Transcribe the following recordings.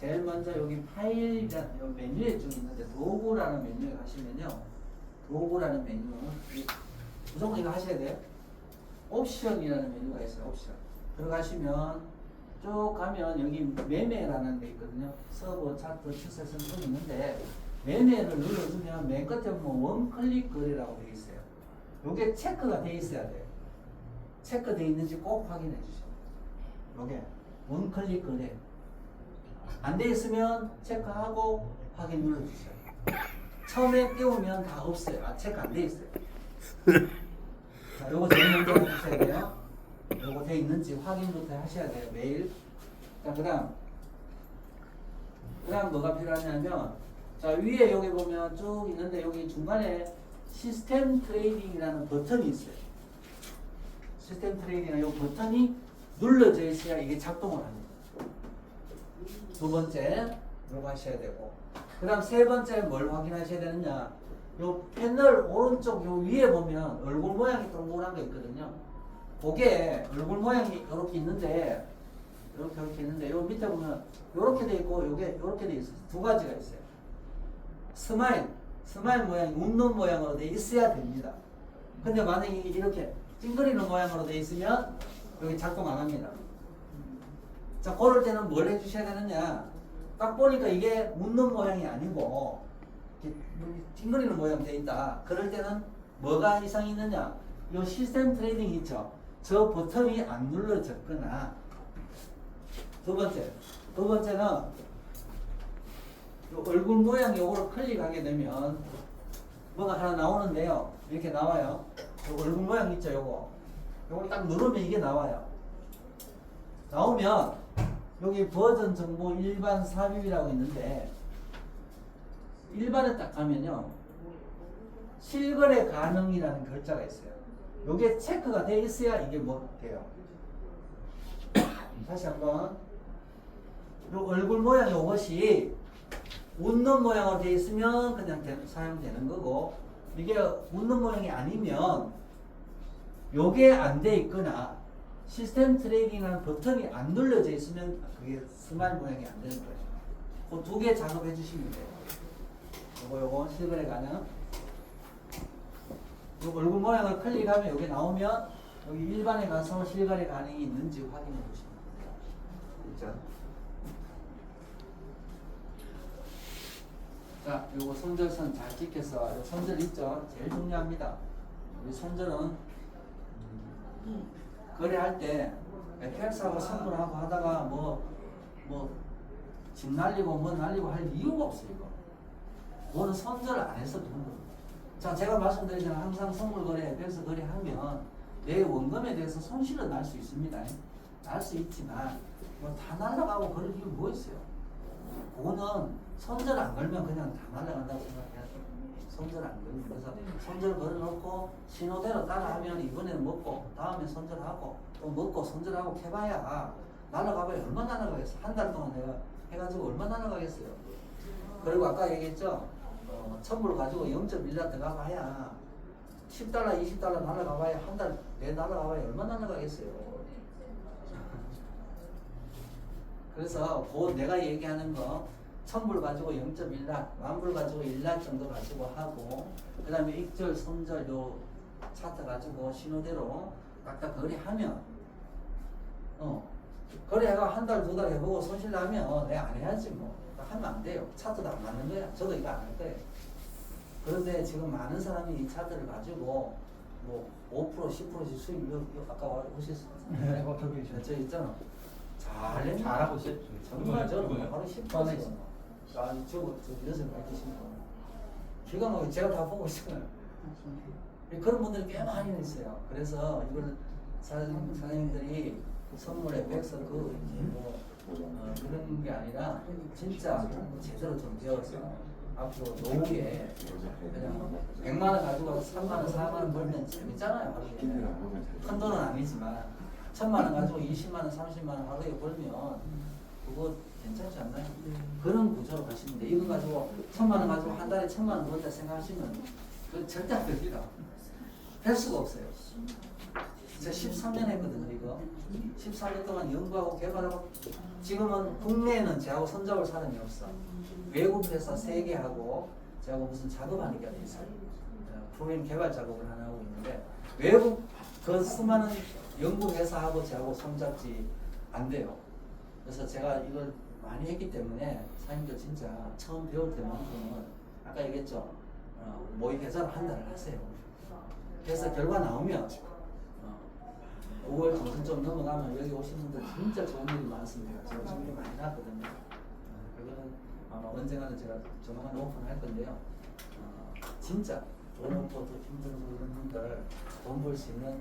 제일 먼저 여기 요 메뉴에 쭉 있는데 도구라는 메뉴에 가시면요. 도구라는 메뉴 이- 무조건 이거 하셔야 돼요. 옵션이라는 메뉴가 있어요. 옵션. 들어가시면 쭉 가면 여기 매매라는 데 있거든요. 서버 차트 추세선 쭉 있는데 매매를 눌러주면 맨 끝에 보면 원클릭 거래라고 되어 있어요. 요게 체크가 돼 있어야 돼요. 체크돼 있는지 꼭 확인해 주시고. 요게 원클릭 거래. 안 돼 있으면 체크하고 확인 눌러주세요. 처음에 띄우면 다 없어요. 아, 체크 안 돼 있어요. 자, 요거 먼저 해주셔야 돼요. 요거 돼 있는지 확인부터 하셔야 돼요. 매일. 자, 그 다음. 그 다음 뭐가 필요하냐면, 자, 위에 여기 보면 쭉 있는데 여기 중간에 시스템 트레이딩이라는 버튼이 있어요. 시스템 트레이딩이라는 이 버튼이 눌러져 있어야 이게 작동을 합니다. 두 번째, 하셔야 되고. 그 다음 세 번째 뭘 확인하셔야 되느냐. 요 패널 오른쪽 요 위에 보면 얼굴 모양이 동그란 거 있거든요. 그게 얼굴 모양이 이렇게 있는데, 이렇게 이렇게 있는데, 요 밑에 보면 이렇게 돼 있고, 요게 이렇게 돼 있어요. 두 가지가 있어요. 스마일, 스마일 모양이 웃는 모양으로 돼 있어야 됩니다. 근데 만약에 이렇게 찡그리는 모양으로 돼 있으면 여기 작동 안 합니다. 자, 그럴 때는 뭘 해주셔야 되느냐. 딱 보니까 이게 웃는 모양이 아니고, 찡그리는 모양 돼 있다. 그럴 때는 뭐가 이상이 있느냐. 이 시스템 트레이딩 있죠. 저 버튼이 안 눌러졌거나, 두 번째. 두 번째는 요 얼굴 모양 요거를 클릭하게 되면 뭐가 하나 나오는데요. 이렇게 나와요. 요 얼굴 모양 있죠, 요거. 요걸 딱 누르면 이게 나와요. 나오면 여기 버전 정보 일반 삽입이라고 있는데 일반에 딱 가면요. 실거래 가능이라는 글자가 있어요. 요게 체크가 돼 있어야 이게 뭐 돼요. 다시 한번 요 얼굴 모양 요것이 웃는 모양으로 돼 있으면 그냥 되- 사용되는 거고 이게 웃는 모양이 아니면 요게 안 돼 있거나 시스템 트레이딩이라는 버튼이 안 눌러져 있으면 그게 스마일 모양이 안 되는 거예요. 그두 개 작업해 주시면 돼요. 요거 요거 실거래 가능. 요 얼굴 모양을 클릭하면 여기 나오면 여기 일반에 가서 실거래 가능이 있는지 확인해 보시면 돼요. 있죠? 자, 요거 손절선 잘 찍혀서 요 손절 있죠? 제일 중요합니다. 우리 손절은 음, 거래할 때 FX하고 선물하고 하다가 뭐, 뭐, 집 날리고 뭐 날리고 할 이유가 없어요, 이거. 그거는 손절 안 해서 되는 겁니다. 자, 제가 말씀드리잖아요. 항상 선물 거래, FX 거래하면 내 원금에 대해서 손실은 날 수 있습니다. 날 수 있지만, 뭐 다 날라가고 그럴 이유 뭐 있어요? 그거는 손절 안 걸면 그냥 다 날아간다고 생각해야 돼. 손절 안 걸면 그래서 손절 걸어놓고 신호대로 따라하면 이번에는 먹고 다음에 손절하고 또 먹고 손절하고 해봐야 날아가봐야 얼마 날아가겠어? 한 달 동안 내가 해가지고 얼마 날아가겠어요? 그리고 아까 얘기했죠? 어, 천불 가지고 0.1라 들어가봐야 10달러 20달러 날아가봐야 한 달 내 날아가봐야 얼마 날아가겠어요? 그래서 그 내가 얘기하는 거 천불 가지고 0.1락, 만불 가지고 1락 정도 가지고 하고 그 다음에 익절, 손절 요 차트 가지고 신호대로 딱딱 거래하면 어 거래가 한 달, 두 달 해보고 손실 나면 어, 내가 안 해야지 뭐. 하면 안 돼요. 차트도 안 맞는 거야. 저도 이거 안 할 거예요. 그런데 지금 많은 사람이 이 차트를 가지고 뭐 5% 10%씩 수익 요, 요 아까 오셨어요. 네, 어떻게 저, 저 있잖아 잘 냈네. 잘하고 있어요. 정말 저는 10%에 있어. 아, 저거, 저 여섯 명 계신 거. 기가 막히게 제가 다 보고 있잖아요. 그런 분들이 꽤 많이 있어요. 그래서 이걸 사장님, 사장님들이 선물에 백서 그, 뭐, 어, 그런 게 아니라 진짜 제대로 좀 배워서 앞으로 노후에 그냥 100만 원 가지고 3만 원, 4만 원 벌면 재밌잖아요. 하루에. 큰 돈은 아니지만 천만 원 가지고 20만 원, 30만 원 하루에 벌면 그거 괜찮지 않나요? 그런 구조로 가시면 돼. 이거 가지고 천만 원 가지고 한 달에 천만 원 번다 생각하시면 그 절대 안 됩니다. 될 수가 없어요. 제가 13년 했거든요, 이거. 13년 동안 연구하고 개발하고 지금은 국내에는 저하고 손잡을 사람이 없어. 외국 회사 3개 하고 저하고 무슨 작업하는 게 있어요. 어, 프로그램 개발 작업을 하나 하고 있는데 외국 그 수많은 연구 회사하고 저하고 손잡지 안 돼요. 그래서 제가 이걸 많이 했기 때문에 사장님들 진짜 처음 배울 때만큼은 아까 얘기했죠. 어, 모의 계좌를 한 달을 하세요. 그래서 결과 나오면 어, 5월 정신 좀 넘어가면 여기 오신 분들 진짜 좋은 일이 많습니다. 제가 준비 많이 났거든요. 어, 그거는 아마 언젠가는 제가 조만간 오픈할 건데요. 어, 진짜 힘들고 이런 분들 돈 벌 수 있는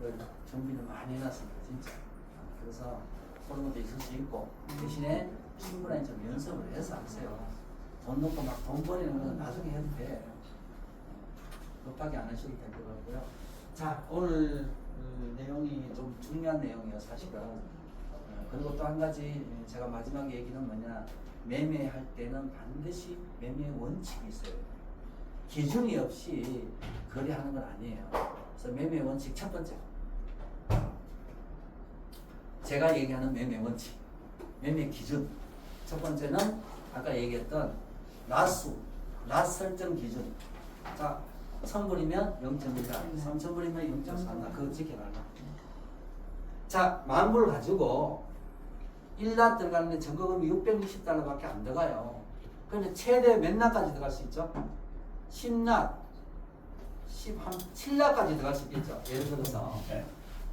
그 준비를 많이 해놨습니다. 진짜. 어, 그래서 그런 것도 있을 수 있고 대신에 충분히 좀 연습을 해서 하세요. 돈 넣고 막 돈 버리는 건 나중에 해도 돼. 어, 급하게 안 하셔도 될 것 같고요. 자, 오늘 그 내용이 좀 중요한 내용이에요, 사실은. 어, 그리고 또 한 가지 제가 마지막에 얘기는 뭐냐. 매매할 때는 반드시 매매 원칙이 있어요. 기준이 없이 거래하는 건 아니에요. 그래서 매매 원칙 첫 번째. 제가 얘기하는 매매 원칙, 매매 기준. 첫 번째는 아까 얘기했던 라수, 라 설정 기준. 자, 1000불이면 0.1라, 3000불이면 0.4라. 그거 지켜달라. 자, 만불 가지고 1라 들어가는데 전거금이 660달러밖에 안 들어가요. 그런데 최대 몇 낫까지 들어갈 수 있죠? 10낫, 10, 한 7낫까지 들어갈 수 있겠죠. 예를 들어서.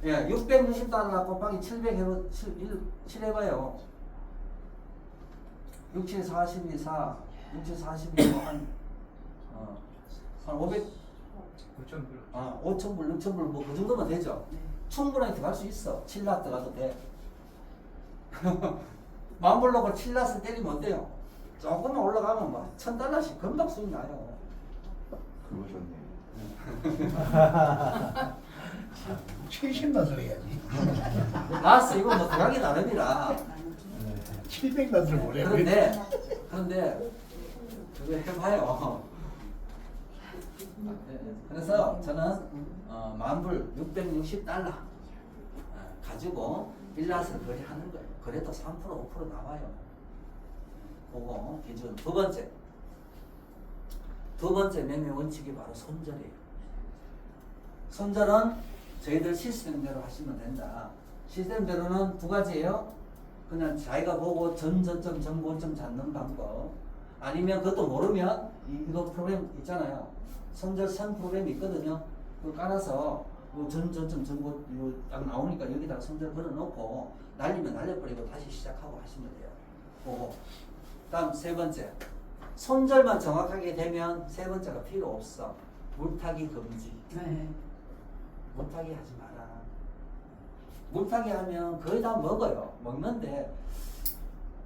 예, 660달러 곱하기 700 해보, 7, 7 해봐요. 6, 7, 42, 4, 6, 7, 42, 뭐 한, 어, 한 500, 5천 불. 아, 5천불, 6천불 뭐 그 정도면 되죠. 충분히 들어갈 수 있어. 7낫 들어가도 돼. 만불 넣고 7낫을 때리면 어때요? 조금만 올라가면 막 1000달러씩 금방 수익 나요. 그거 좋네. 70낫을 해야지. 나스 이거 뭐 들어가기 나름이라. 700낫을 못 해. 그런데 그런데 그거 해봐요. 네, 그래서 저는 어, 만불 660달러 가지고 빌라스 거래하는 거예요. 그래도 3% 5% 나와요. 그거 기준. 두 번째. 두 번째 매매 원칙이 바로 손절이에요. 손절은 저희들 시스템대로 하시면 된다. 시스템대로는 두 가지예요. 그냥 자기가 보고 전저점, 정보점 잡는 방법. 아니면 그것도 모르면 이- 이거 프로그램 있잖아요. 손절선 프로그램이 있거든요. 그거 깔아서 요 전저점 정보 요딱 나오니까 여기다가 손절 걸어놓고 날리면 날려버리고 다시 시작하고 하시면 돼요. 그거. 다음 세 번째. 손절만 정확하게 되면 세 번째가 필요 없어. 물타기 금지. 네. 물타기 하지 마라. 물타기 하면 거의 다 먹어요. 먹는데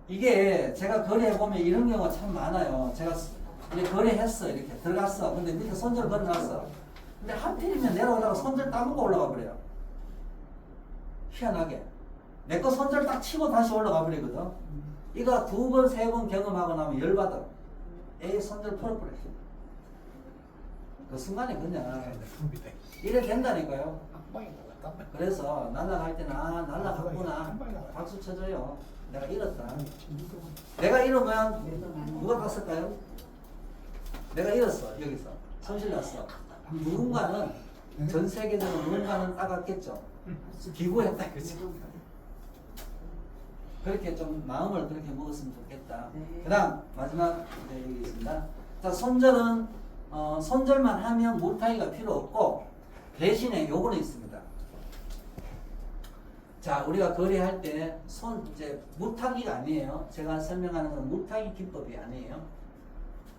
이게 제가 거래해 보면 이런 경우가 참 많아요. 제가 이제 거래했어 이렇게 들어갔어. 근데 밑에 손절 걸어놨어. 근데 하필이면 내려오다가 손절 따먹고 올라가 버려요. 희한하게 내 거 손절 딱 치고 다시 올라가 버리거든. 이거 두 번 세 번 경험하고 나면 열받아. 에이 손절 풀어버려. 그 순간에 그냥 이래 된다니까요. 그래서 날라갈 때는 아 날라갔구나. 박수 쳐줘요. 내가 잃었다. 내가 잃으면 누가 땄을까요? 내가 잃었어 여기서. 손실 났어. 누군가는 전 세계적으로 누군가는 따갔겠죠. 기부했다 그지 그렇게 좀 마음을 그렇게 먹었으면 좋겠다. 네. 그 다음 마지막 네, 여기 있습니다. 자 손절은 어, 손절만 하면 물타기가 필요 없고 대신에 요거는 있습니다 자, 우리가 거래할 때 손 이제 물타기가 아니에요. 제가 설명하는 건 물타기 기법이 아니에요.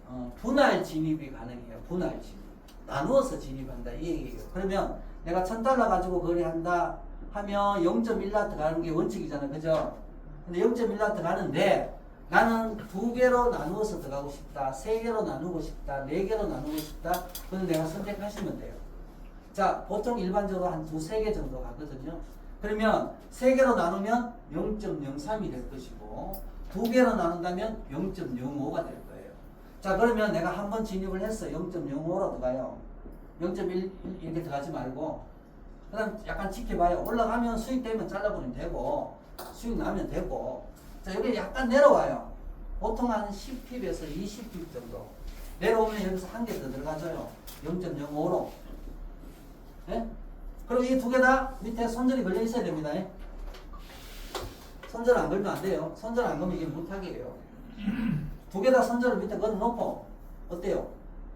어, 분할 진입이 가능해요. 분할 진입. 나누어서 진입한다 이 얘기예요. 그러면 내가 천 달러 가지고 거래한다 하면 0.1라트 가는 게 원칙이잖아요. 그죠? 근데 0.1라트 가는데 나는 두 개로 나누어서 들어가고 싶다. 세 개로 나누고 싶다. 네 개로 나누고 싶다. 그건 내가 선택하시면 돼요. 자, 보통 일반적으로 한 두세 개 정도 가거든요. 그러면 세 개로 나누면 0.03이 될 것이고 두 개로 나눈다면 0.05가 될 거예요. 자, 그러면 내가 한 번 진입을 했어. 0.05로 들어가요. 0.1 이렇게 들어가지 말고 그다음 약간 지켜봐요. 올라가면 수익 되면 잘라버리면 되고 수익 나면 되고 자 여기 약간 내려와요. 보통 한 10핍에서 20핍 정도 내려오면 여기서 한 개 더 들어가줘요. 0.05로. 예? 그리고 이 두 개 다 밑에 손절이 걸려 있어야 됩니다. 예? 손절 안 걸면 안 돼요. 손절 안 걸면 이게 무탁이에요. 두 개 다 손절을 밑에 걸어 놓고 어때요?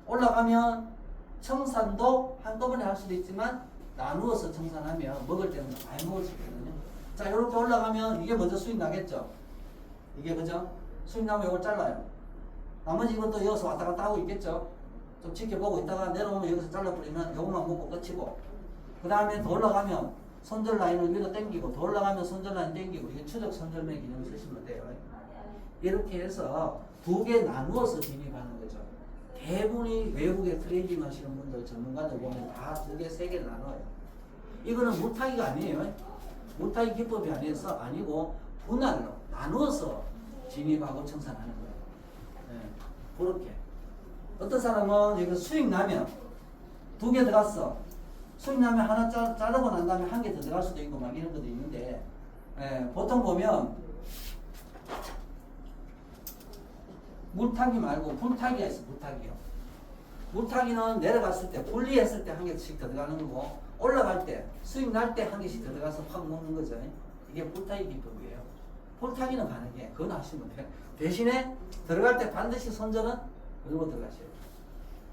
올라가면 청산도 한꺼번에 할 수도 있지만 나누어서 청산하면 먹을 때는 더 많이 먹을 수 있거든요. 자 이렇게 올라가면 이게 먼저 수익 나겠죠? 이게 그죠? 수익 나면 이걸 잘라요. 나머지 이것도 여기서 왔다 갔다 하고 있겠죠? 좀 지켜보고 있다가 내려오면 여기서 잘라버리면 이것만 먹고 끝이고 그 다음에 더 올라가면 손절 라인을 위로 당기고 더 올라가면 손절 라인 당기고 이게 추적 손절매 기능 쓰시면 돼요. 이렇게 해서 두 개 나누어서 진입하는 거죠. 대부분이 외국에 트레이딩 하시는 분들 전문가들 보면 다 두 개, 세 개를 나눠요. 이거는 무타기가 아니에요. 무타기 기법이 아니어서 아니고 분할로 나누어서 진입하고 청산하는 거예요. 네, 그렇게. 어떤 사람은 여기 수익 나면 두 개 들어갔어. 수익 나면 하나 짜, 자르고 난 다음에 한 개 더 들어갈 수도 있고 막 이런 것도 있는데 예, 보통 보면 물타기 말고 불타기가 있어 불타기요. 물타기는 내려갔을 때 분리했을 때 한 개씩 더 들어가는 거고 올라갈 때 수익 날 때 한 개씩 더 들어가서 확 먹는 거죠. 이게 불타기 기법이에요. 불타기는 가능해. 그건 하시면 돼. 대신에 들어갈 때 반드시 손절은 그리고 들어가셔야 돼요.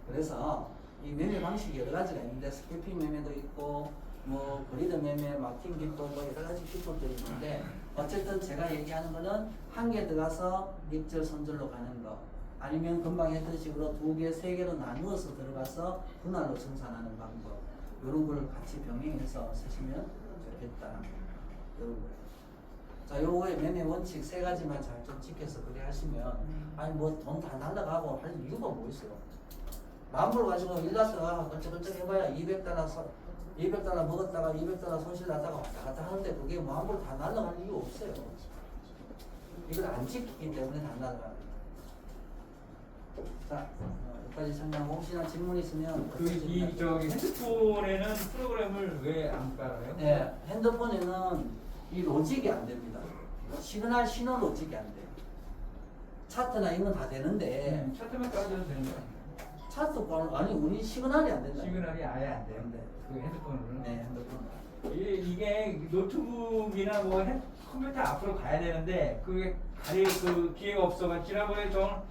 그래서 이 매매 방식이 여러 가지가 있는데 스캐핑 매매도 있고 뭐 그리드 매매, 마킹 기법 뭐 여러 가지 기법들이 있는데 어쨌든 제가 얘기하는 거는 한 개 들어가서 익절 손절로 가는 거 아니면 금방 했던 식으로 두 개, 세 개로 나누어서 들어가서 분할로 청산하는 방법 이런 걸 같이 병행해서 쓰시면 좋겠다 이런 거예요. 자, 요거의 매매 원칙 세 가지만 잘 좀 지켜서 그래 하시면 아니 뭐 돈 다 날라가고 할 이유가 뭐 있어요? 만불 가지고 일 갔다가 걸쩍걸쩍 해봐야 200달러 서 200달러 먹었다가 200달러 손실 났다가 왔다 갔다 하는데 그게 만불 다 날라갈 이유 없어요. 이걸 안 지키기 때문에 다 날라가는 거예요. 자, 어, 여기까지 설명 혹시나 질문 있으면 그이 저기 핸드폰에는 프로그램을 왜 안 깔아요? 네, 핸드폰에는 이 로직이 안 됩니다. 시그널 신호 로직이 안 돼요. 차트나 이런 건 다 되는데 네, 차트만 깔아줘도 되는 거 아니에요? 차트 번 아니 우리 시그널이 안 된다. 시그널이 아예 안. 네. 그 핸드폰으로는. 네, 핸드폰. 이게, 이게 노트북이나 뭐 핸- 컴퓨터 앞으로 가야 되는데 그게 가릴 그 기회가 없어가 지난번에 저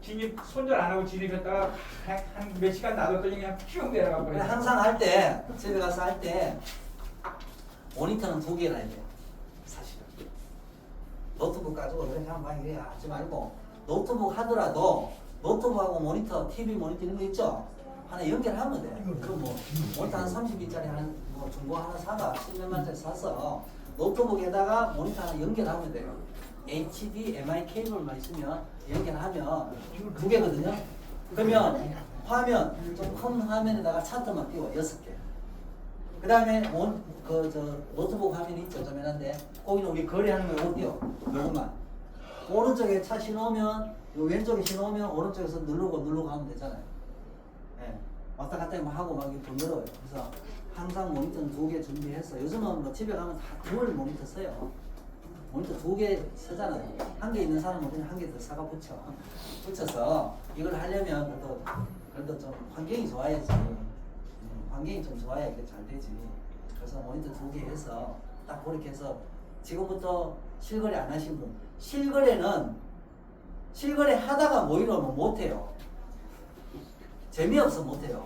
진입 손절 안 하고 진입했다가 한몇 시간 놔뒀더니 그냥 쭉 내려가 그래, 버렸어요. 항상 할 때 집에 가서 할 때 모니터는 두 개나 해야 돼요. 노트북 가지고 이렇게 하면 막 이래 하지 말고 노트북 하더라도 노트북하고 모니터, TV 모니터 이런 거 있죠? 하나 연결하면 돼. 그럼 뭐 모니터 한 30인짜리 한뭐 중고 하나 사가 10몇만짜리 사서 노트북에다가 모니터 하나 연결하면 돼요. HDMI 케이블만 있으면 연결하면 두 개거든요. 그러면 화면 좀 큰 화면에다가 차트만 띄워 여섯 개. 그 다음에 그저 노트북 화면이 있죠 조그만한데 거기는 우리 거래하는 거 어디요? 요것만 오른쪽에 차 신호면 요 왼쪽에 신호면 오른쪽에서 누르고 누르고 하면 되잖아요. 예. 왔다 갔다 막 하고 막 이렇게 늘어요. 그래서 항상 모니터는 두 개 준비해서 요즘은 뭐 집에 가면 다 듀얼 모니터 써요. 모니터 두 개 쓰잖아요. 한 개 있는 사람은 그냥 한 개 더 사가 붙여. 붙여서 이걸 하려면 그래도, 그래도 좀 환경이 좋아야지. 음, 환경이 좀 좋아야 이게 잘 되지. 그래서 모니터 두 개 해서 딱 그렇게 해서 지금부터 실거래 안 하신 분. 실거래는 실거래 하다가 뭐 이러 면 못해요. 재미없어 못해요.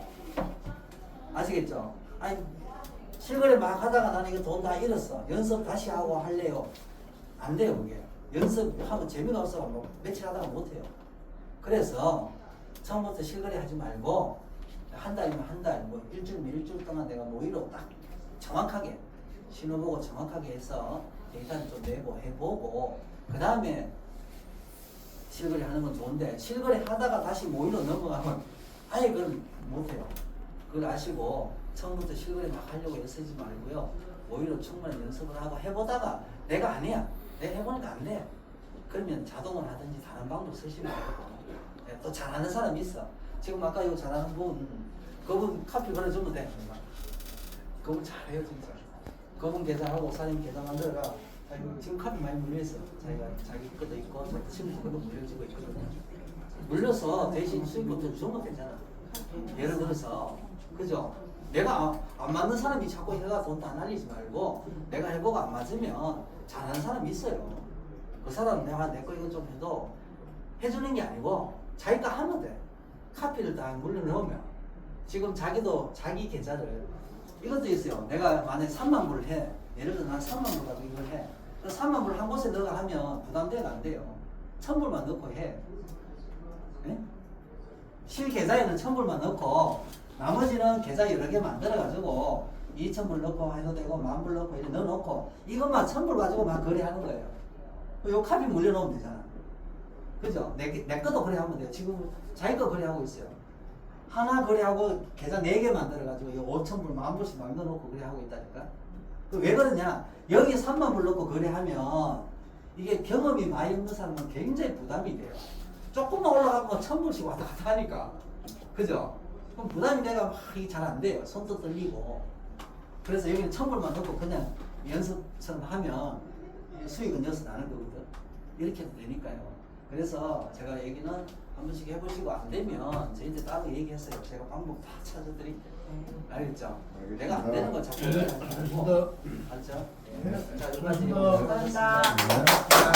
아시겠죠? 아니 실거래 막 하다가 나는 이거 돈 다 잃었어. 연습 다시 하고 할래요. 안 돼요 그게. 연습하면 재미가 없어 뭐 며칠 하다가 못해요. 그래서 처음부터 실거래 하지 말고 한 달이면 한 달, 뭐 일주일이면 일주일 동안 내가 모의로 딱 정확하게 신호 보고 정확하게 해서 데이터를 좀 내고 해보고 그 다음에 실거래 하는 건 좋은데 실거래 하다가 다시 모의로 넘어가면 아예 그걸 못해요. 그걸 아시고 처음부터 실거래 막 하려고 애쓰지 말고요. 오히려 충분히 연습을 하고 해보다가 내가 아니야. 내가 해보니까 안 돼. 그러면 자동을 하든지 다른 방법 쓰시면 되고 예, 또 잘하는 사람이 있어. 지금 아까 이거 잘하는 분 그분 카피 걸어주면 돼. 그분 잘해요 진짜. 그분 계산하고 사장님 계산 만들어가. 자, 이거 지금 카드 많이 물려있어. 자기가 자기 것도 있고 저 친구 것도 물려지고 있거든요. 물려서 대신 수익부터 주면 되잖아. 예를 들어서 그죠? 내가 안- 안 맞는 사람이 자꾸 해가 돈 다 날리지 말고 내가 해보고 안 맞으면 잘하는 사람이 있어요. 그 사람 내가 내 거 이거 좀 해도 해주는 게 아니고 자기가 하면 돼. 카피를 딱 물려놓으면 지금 자기도 자기 계좌를 이것도 있어요. 내가 만약에 3만 불을 해. 예를 들어 난 3만 불 가지고 이걸 해. 그 3만 불 한 곳에 넣어가 하면 부담돼가 안 돼요. 1000불만 넣고 해. 예? 실 계좌에는 1000불만 넣고 나머지는 계좌 여러 개 만들어 가지고 2000불 넣고 해도 되고 만불 넣고 이렇게 넣어 놓고 이것만 1000불 가지고 막 거래하는 거예요. 요 카피 물려 놓으면 되잖아. 그죠? 내, 내 것도 거래하면 돼요. 지금 자기 거 거래하고 있어요. 하나 거래하고 계좌 4개 만들어가지고 이 5천불, 만불씩 막 넣어놓고 거래하고 있다니까. 그왜 그러냐? 여기 3만불 넣고 거래하면 이게 경험이 많이 없는 사람은 굉장히 부담이 돼요. 조금만 올라가면 천불씩 왔다 갔다 하니까. 그죠? 그럼 부담이 내가 막 이게 잘 안 돼요. 손도 떨리고. 그래서 여기는 천불만 넣고 그냥 연습처럼 하면 이 수익은 여기서 나는 거거든. 이렇게 해도 되니까요. 그래서 제가 얘기는 한 번씩 해보시고 안 되면 저희한테 따로 얘기했어요. 제가 방법 다 찾아드릴게요. 알겠죠? 내가 안 되는 거 자꾸 얘기하지 말고. 알죠? 네. 자, 여기까지. 감사합니다.